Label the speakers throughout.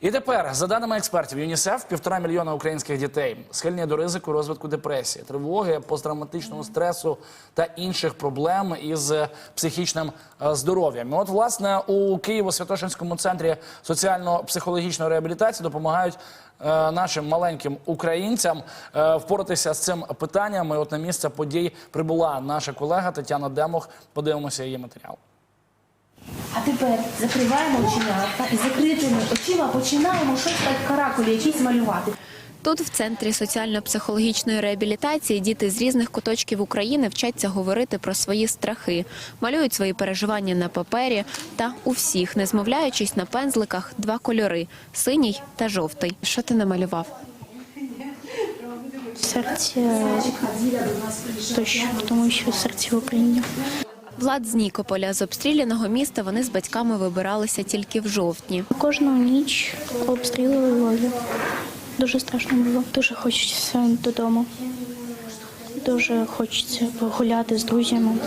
Speaker 1: І тепер, за даними експертів, ЮНІСЕФ півтора мільйона українських дітей схильні до ризику розвитку депресії, тривоги, посттравматичного стресу та інших проблем із е, психічним е, здоров'ям. От, власне, у Києво-Святошинському центрі соціально-психологічної реабілітації допомагають е, нашим маленьким українцям впоратися з цим питанням. І от на місце подій прибула наша колега Тетяна Демох. Подивимося її матеріал.
Speaker 2: А тепер закриваємо оченятка і закритими очима починаємо щось так каракулі якісь малювати.
Speaker 3: Тут, в центрі соціально-психологічної реабілітації, діти з різних куточків України вчаться говорити про свої страхи, малюють свої переживання на папері та у всіх, не змовляючись на пензликах, два кольори синій та жовтий. Що ти намалював?
Speaker 4: серце тощо, тому що серце в Україні.
Speaker 3: Влад з Нікополя з обстріляного міста вони з батьками вибиралися тільки в жовтні.
Speaker 4: Кожну ніч обстрілювали. Дуже страшно було. Дуже хочеться додому. Дуже хочеться погуляти з друзями.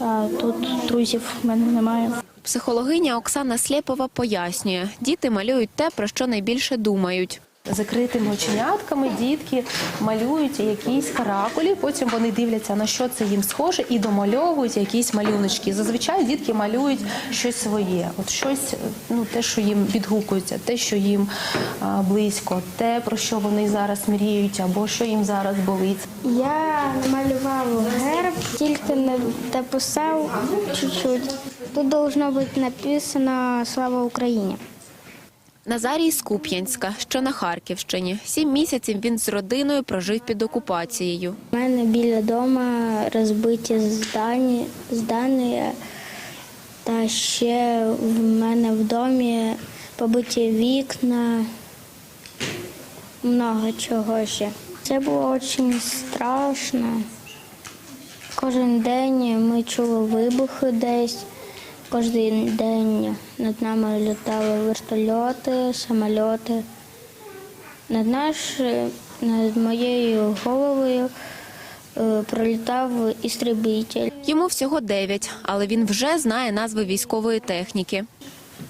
Speaker 4: А тут друзів в мене немає.
Speaker 3: Психологиня Оксана Слєпова пояснює, діти малюють те, про що найбільше думають.
Speaker 2: Закритими оченятками дітки малюють якісь каракулі, потім вони дивляться, на що це їм схоже, і домальовують якісь малюночки. Зазвичай дітки малюють щось своє, от щось, ну те, що їм відгукується, те, що їм а, близько, те, про що вони зараз мріють, або що їм зараз болить.
Speaker 5: Я малював герб, тільки не дописав чуть-чуть. Тут должно бути написано Слава Україні.
Speaker 3: Назарій з Куп'янська, що на Харківщині. Сім місяців він з родиною прожив під окупацією.
Speaker 5: У мене біля дома розбиті здання, та ще в мене в домі побиті вікна, много чого ще. Це було дуже страшно. Кожен день ми чули вибухи десь. Кожен день над нами літали вертольоти, самольоти. Над наш, над моєю головою е, пролітав істребитель.
Speaker 3: Йому всього дев'ять, але він вже знає назви військової техніки.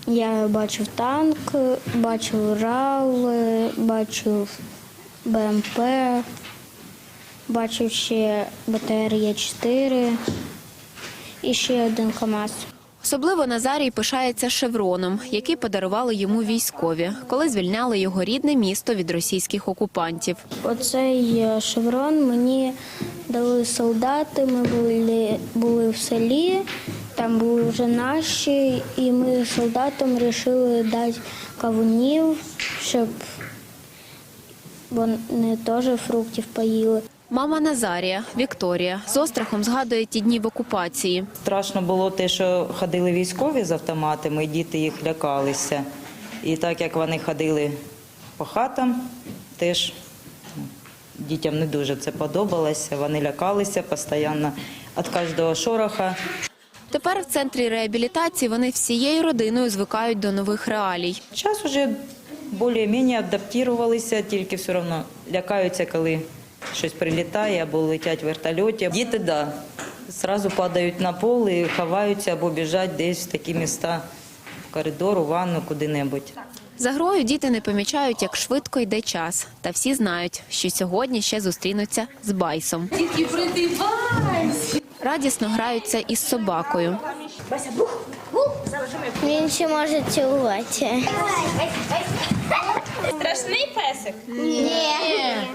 Speaker 5: Я бачив танк, бачив РАЛ, бачив БМП, бачив ще БТР Є4 і ще один КАМАЗ.
Speaker 3: Особливо Назарій пишається шевроном, який подарували йому військові, коли звільняли його рідне місто від російських окупантів.
Speaker 5: Оцей е, шеврон мені дали солдати. Ми були, були в селі, там були вже наші, і ми солдатам вирішили дати кавунів, щоб вони теж фруктів поїли.
Speaker 3: Мама Назарія Вікторія з острахом згадує ті дні в окупації.
Speaker 6: Страшно було те, що ходили військові з автоматами, і діти їх лякалися. І так як вони ходили по хатам, теж ну, дітям не дуже це подобалося. Вони лякалися постійно від кожного шороха.
Speaker 3: Тепер в центрі реабілітації вони всією родиною звикають до нових реалій.
Speaker 6: Час вже більш-менш адаптувалися, тільки все одно лякаються, коли щось прилітає або летять в вертольоті. Діти, так, да, зразу падають на пол і ховаються або біжать десь в такі міста, в коридор, у ванну, куди-небудь.
Speaker 3: За грою діти не помічають, як швидко йде час. Та всі знають, що сьогодні ще зустрінуться з байсом.
Speaker 2: Дітки, придивайся!
Speaker 3: Радісно граються із собакою.
Speaker 5: Він ще може цілувати.
Speaker 7: Страшний песик.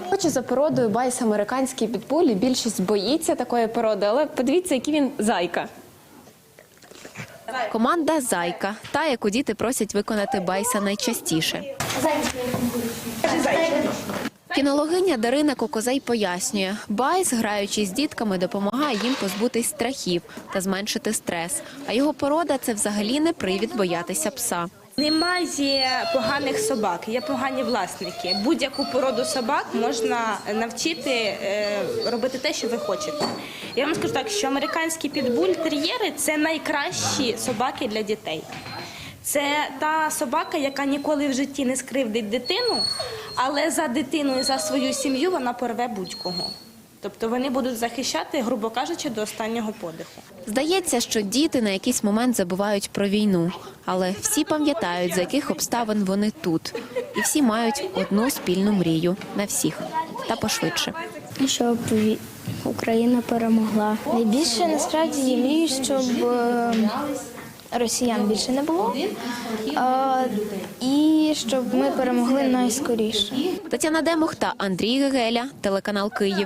Speaker 8: Хочу за породою байс американський підбулі. Більшість боїться такої породи, але подивіться, який він зайка.
Speaker 3: Команда Зайка, та яку діти просять виконати байса найчастіше. Кінологиня Дарина Кокозей пояснює, байс, граючи з дітками, допомагає їм позбутись страхів та зменшити стрес. А його порода це взагалі не привід боятися пса.
Speaker 7: Немає поганих собак, є погані власники. Будь-яку породу собак можна навчити е, робити те, що ви хочете. Я вам скажу так, що американські підбуль-тер'єри – це найкращі собаки для дітей. Це та собака, яка ніколи в житті не скривдить дитину, але за дитину і за свою сім'ю вона порве будь-кого. Тобто вони будуть захищати, грубо кажучи, до останнього подиху.
Speaker 3: Здається, що діти на якийсь момент забувають про війну, але всі пам'ятають, за яких обставин вони тут, і всі мають одну спільну мрію на всіх та пошвидше.
Speaker 5: Щоб Україна перемогла.
Speaker 9: Найбільше насправді я мрію, щоб е, росіян більше не було. І щоб ми перемогли найскоріше.
Speaker 3: Тетяна Демух та Андрій Гегеля, телеканал Київ.